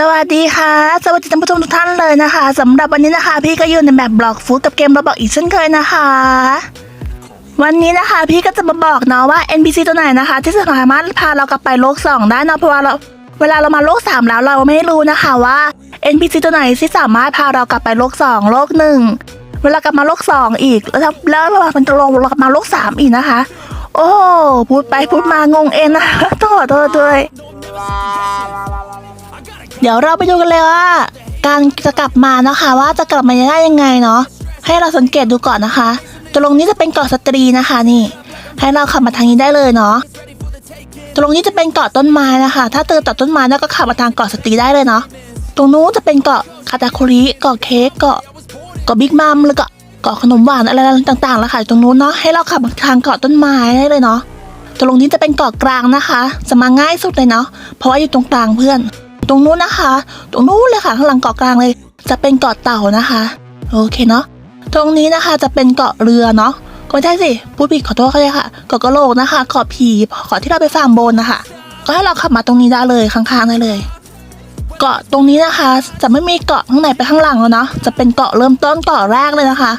สวัสดีค่ะ สวัสดีท่านผู้ชมทุกท่านเลยนะคะสำหรับวันนี้นะคะ พี่ก็อยู่ในแบบบล็อกฟูดกับเกมระบอกอีกเช่นเคยนะคะ วันนี้นะคะพี่ก็จะมาบอกเนาะว่า NPC ตัวไหนนะคะ ที่สามารถพาเรากลับไปโลก 2 ได้เนาะเพราะว่าเราเวลาเรามาโลก 3 แล้วเราไม่รู้นะคะว่า NPC ตัวไหนที่สามารถพาเรากลับไปโลก 2 โลก 1 เวลากลับมาโลก 2 อีก แล้วถ้าแล้วเรามันจะลงเรากลับมาโลก 3 อีกนะคะ โอ้พูดไปพูดมางงเองนะคะต้องขอโทษด้วย เดี๋ยวเราไปดูกันเลยว่า การจะกลับมานะคะ ว่าจะกลับมาได้ยังไงเนาะให้เราสังเกตดูก่อนนะคะตรงนี้จะเป็นเกาะสตรีนะคะนี่ ให้เราขับมาทางนี้ได้เลยเนาะตรงนี้จะเป็นเกาะต้นไม้นะคะ ถ้าเจอเกาะต้นไม้แล้วก็ขับมาทางเกาะสตรีได้เลยเนาะตรงนู้นจะเป็นเกาะคาตาคุริเกาะเค้กเกาะเกาะบิ๊กมัมแล้วก็เกาะขนมหวานอะไรต่างๆแล้วค่ะตรงนู้นเนาะให้เราขับมาทางเกาะต้นไม้ได้เลยเนาะตรงนี้จะเป็นเกาะกลางนะคะ จะมาง่ายสุดเลยเนาะเพราะว่าอยู่ตรงกลางเพื่อน ตรงนู้นนะคะ ตรงนู้นเลยค่ะข้างหลังเกาะกลางเลย จะเป็นเกาะเต่านะคะ โอเคเนาะตรงนี้นะคะจะเป็นเกาะเรือเนาะก็ไม่ใช่สิพูดผิดขอโทษเขาเลยค่ะเกาะกระโหลกนะคะเกาะผีเกาะที่เราไปฟาร์มโบนนะคะก็ให้เราขับมาตรงนี้ได้เลยข้างๆได้เลย เกาะตรงนี้นะคะ จะไม่มีเกาะข้างในไปข้างหลังแล้วเนาะจะเป็นเกาะเริ่มต้นเกาะแรกเลยนะคะ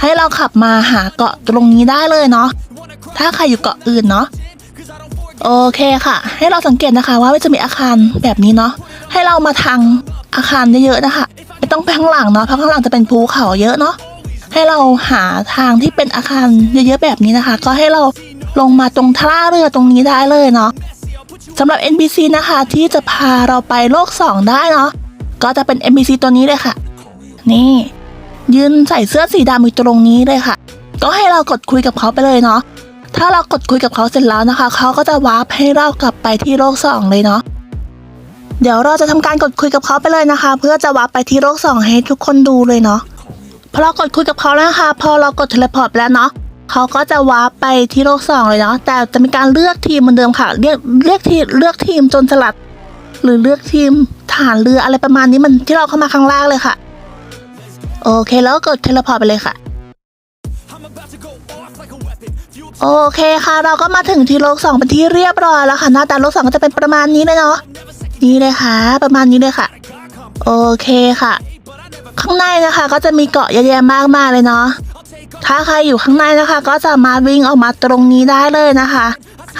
ให้เราขับมาหาเกาะตรงนี้ได้เลยเนาะถ้าใครอยู่เกาะอื่นเนาะ โอเคค่ะ ให้เราสังเกตนะคะว่าจะมีอาคารแบบนี้เนาะให้เรามาทางอาคารเยอะๆนะคะไม่ต้องไปข้างหลังเนาะเพราะข้างหลังจะเป็นภูเขาเยอะเนาะให้เราหาทางที่เป็นอาคารเยอะๆแบบนี้นะคะ ก็ให้เราลงมาตรงท่าเรือตรงนี้ได้เลยเนาะสำหรับ NPC นะคะที่จะพาเราไปโลก 2 ได้เนาะก็จะเป็น NPC ตัวนี้เลยค่ะ นี่ ยืนใส่เสื้อสีดำอยู่ตรงนี้เลยค่ะ ก็ให้เรากดคุยกับเขาไปเลยเนาะ ถ้าเรากดคุยกับเขาเสร็จแล้วนะคะ เขาก็จะวาร์ปให้เรากลับไปที่โลกสองเลยเนาะเดี๋ยวเราจะทำการกดคุยกับเขาไปเลยนะคะ เพื่อจะวาร์ปไปที่โลกสองให้ทุกคนดูเลยเนาะพอเรากดคุยกับเขาแล้วนะคะพอเรากดเทเลพอร์ตแล้วเนาะเขาก็จะวาร์ปไปที่โลกสองเลยเนาะแต่จะมีการเลือกทีมเหมือนเดิมค่ะเรียกเรียกทีมเลือกทีมจนสลัด หรือเลือกทีมฐานเรืออะไรประมาณนี้มันที่เราเข้ามาครั้งแรกเลยค่ะ โอเคแล้วก็กดเทเลพอร์ตไปเลยค่ะ โอเคค่ะเราก็มาถึงที่โลกสองเป็นที่เรียบร้อยแล้วค่ะหน้าตาโลกสองก็จะเป็นประมาณนี้เลยเนาะนี่เลยค่ะ ประมาณนี้เลยค่ะ โอเคค่ะ ข้างในนะคะ ก็จะมีเกาะเยอะแยะมากมายเลยเนาะถ้าใครอยู่ข้างในนะคะ ก็สามาวิ่งออกมาตรงนี้ได้เลยนะคะ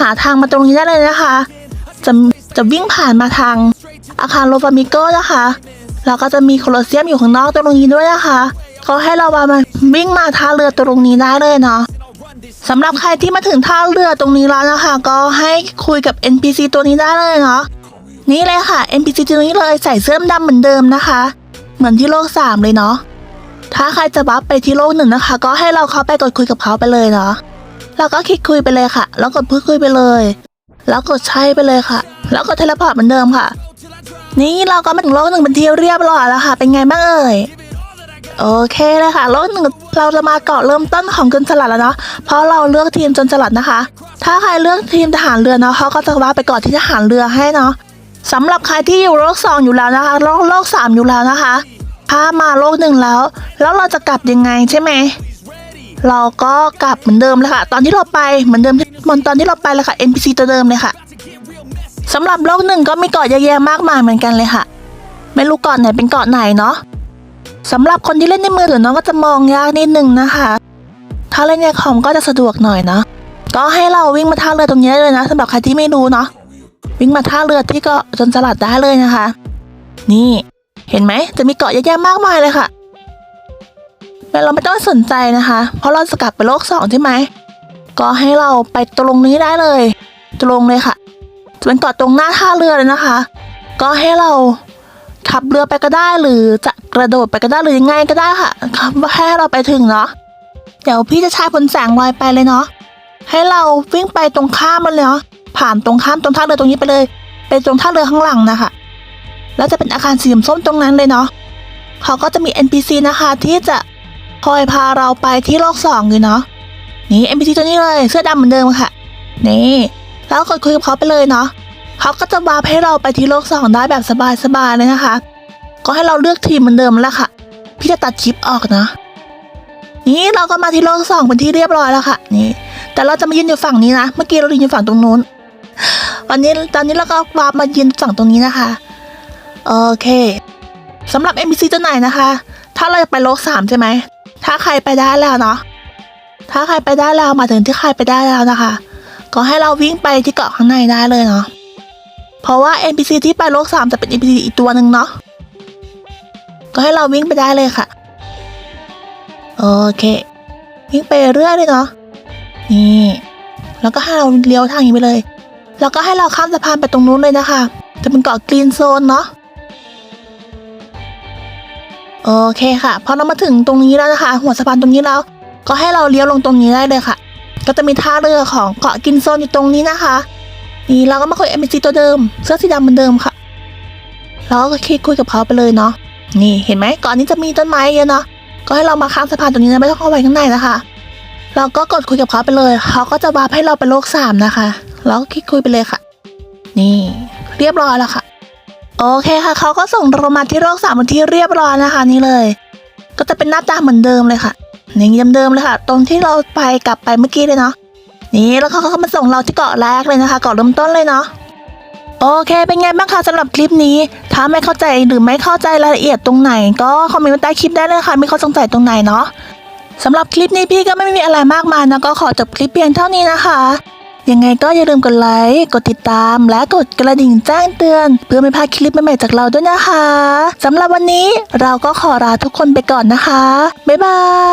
หาทางมาตรงนี้ได้เลยนะคะ จะจะวิ่งผ่านมาทาง อาคารโลฟามิโก้นะคะแล้วก็จะมีโคลอเซียมอยู่ข้างนอกตรงนี้ด้วยนะคะเขาให้เรามาวิ่งมาท่าเรือตรงนี้ได้เลยเนาะ สำหรับใครที่มาถึงท่าเรือตรงนี้แล้วนะคะ ก็ให้คุยกับ NPC ตัวนี้ได้เลยเนาะนี่เลยค่ะ NPC ตัวนี้เลยใส่เสื้อดำเหมือนเดิมนะคะ เหมือนที่โลกสามเลยเนาะถ้าใครจะบัฟไปที่โลกหนึ่งนะคะ ก็ให้เราเข้าไปกดคุยกับเขาไปเลยเนาะแล้วก็คลิกคุยไปเลยค่ะ แล้วกดพูดคุยไปเลย แล้วกดใช่ไปเลยค่ะ แล้วกดเทเลพอร์ตเหมือนเดิมค่ะ นี่เราก็มาถึงโลกหนึ่งเป็นที่เรียบร้อยแล้วค่ะ เป็นไงบ้างเอ่ย โอเคเลยค่ะโลกหนึ่งเราจะมาเกาะเริ่มต้นของจนสลัดแล้วเนาะเพราะเราเลือกทีมจนสลัดนะคะ ถ้าใครเลือกทีมทหารเรือเนาะเขาก็จะว่าไปเกาะที่ทหารเรือให้เนาะสำหรับใครที่อยู่โลกสองอยู่แล้วนะคะโลกโลกสามอยู่แล้วนะคะถ้ามาโลกหนึ่งแล้ว แล้วเราจะกลับยังไงใช่ไหมเราก็กลับเหมือนเดิมเลยค่ะ ตอนที่เราไปเหมือนเดิมมันตอนที่เราไปเลยค่ะ NPC ตัวเดิมเลยค่ะสำหรับโลกหนึ่งก็มีเกาะเยอะแยะมากมายเหมือนกันเลยค่ะ ไม่รู้เกาะไหนเป็นเกาะไหนเนาะ สำหรับคนที่เล่นในมือถือน้องก็จะมองยากนิดนึงนะคะ ถ้าเล่นในคอมก็จะสะดวกหน่อยนะก็ให้เราวิ่งมาท่าเรือตรงนี้ได้เลยนะสำหรับใครที่ไม่รู้เนาะวิ่งมาท่าเรือที่เกาะจนสลัดได้เลยนะคะ นี่ เห็นไหมจะมีเกาะเยอะแยะมากมายเลยค่ะแต่เราไม่ต้องสนใจนะคะ เพราะเราจะกลับไปโลกสองใช่ไหมก็ให้เราไปตรงนี้ได้เลย ตรงเลยค่ะจะเป็นเกาะตรงหน้าท่าเรือเลยนะคะ ก็ให้เรา ขับเรือไปก็ได้หรือจะกระโดดไปก็ได้หรือยังไงก็ได้ค่ะครับว่ให้เราไปถึงเนาะเดี๋ยวพี่จะใช้ผลแสงลอยไปเลยเนาะให้เราวิ่งไปตรงข้ามมันเลยเนาะผ่านตรงข้ามตรงท่าเรือตรงนี้ไปเลยไปตรงท่าเรือข้างหลังนะคะแล้วจะเป็นอาคารสีส้มตรงนั้นเลยเนาะเขาก็จะมี NPC นะคะที่จะคอยพาเราไปที่โลกสองอยู่เนาะนี่ NPC ตัวนี้เลยเสื้อดำเหมือนเดิมค่ะนี่แล้วกดคุยกับเขาไปเลยเนาะ เขาก็จะวาร์ปให้เราไปที่โลกสองได้แบบสบายๆเลยนะคะ ก็ให้เราเลือกทีมเหมือนเดิมแล้วค่ะ พี่จะตัดคลิปออกนะ นี่เราก็มาที่โลกสองเป็นที่เรียบร้อยแล้วค่ะ นี่ แต่เราจะมายืนอยู่ฝั่งนี้นะ เมื่อกี้เรายืนอยู่ฝั่งตรงนู้น วันนี้ตอนนี้เราก็วาร์ปมายืนฝั่งตรงนี้นะคะ โอเคสำหรับ NPC ตัวไหนนะคะ ถ้าเราจะไปโลกสามใช่ไหม ถ้าใครไปได้แล้วเนาะถ้าใครไปได้แล้วมาถึงที่ใครไปได้แล้วนะคะ ก็ให้เราวิ่งไปที่เกาะข้างในได้เลยเนาะ เพราะว่า NPC ที่ไปโลกสามจะเป็น NPC อีกตัวหนึ่งเนาะ ก็ให้เราวิ่งไปได้เลยค่ะ โอเค วิ่งไปเรื่อยเลยเนาะ นี่ แล้วก็ให้เราเลี้ยวทางนี้ไปเลย แล้วก็ให้เราข้ามสะพานไปตรงนู้นเลยนะคะ จะเป็นเกาะกรีนโซนเนาะ โอเคค่ะ พอเรามาถึงตรงนี้แล้วนะคะ หัวสะพานตรงนี้แล้ว ก็ให้เราเลี้ยวลงตรงนี้ได้เลยค่ะ ก็จะมีท่าเรือของเกาะกรีนโซนอยู่ตรงนี้นะคะ นี่เราก็มาคุยเอ็มซีตัวเดิม เสื้อสีดำเหมือนเดิมค่ะ เราก็คลิกคุยกับเขาไปเลยเนาะ นี่เห็นไหมก่อนนี้จะมีต้นไม้เยอะเนาะ ก็ให้เรามาข้ามสะพานตรงนี้นะไม่ต้องเข้าไปข้างในนะคะ เราก็กดคุยกับเขาไปเลย เขาก็จะวาร์ปให้เราไปโลกสามนะคะ เราก็คลิกคุยไปเลยค่ะ นี่เรียบร้อยแล้วค่ะ โอเคค่ะ เขาก็ส่งเรามาที่โลกสามเป็นที่เรียบร้อยนะคะ นี่เลย ก็จะเป็นหน้าตาเหมือนเดิมเลยค่ะนี่เดิมๆเลยค่ะ ตรงที่เราไปกลับไปเมื่อกี้เลยเนาะ นี่แล้วเขาก็มาส่งเราที่เกาะแรกเลยนะคะเกาะเริ่มต้นเลยเนาะโอเค เป็นไงบ้างคะสำหรับคลิปนี้ ถ้าไม่เข้าใจหรือไม่เข้าใจรายละเอียดตรงไหน ก็คอมเมนต์ใต้คลิปได้เลยค่ะมีข้อสงสัยตรงไหนเนาะสำหรับคลิปนี้พี่ก็ไม่มีอะไรมากมายนะก็ขอจบคลิปเพียงเท่านี้นะคะยังไงก็อย่าลืมกดไลค์กดติดตาม และกดกระดิ่งแจ้งเตือน เพื่อไม่พลาดคลิปใหม่ๆจากเราด้วยนะคะสำหรับวันนี้เราก็ขอลาทุกคนไปก่อนนะคะ บ๊ายบาย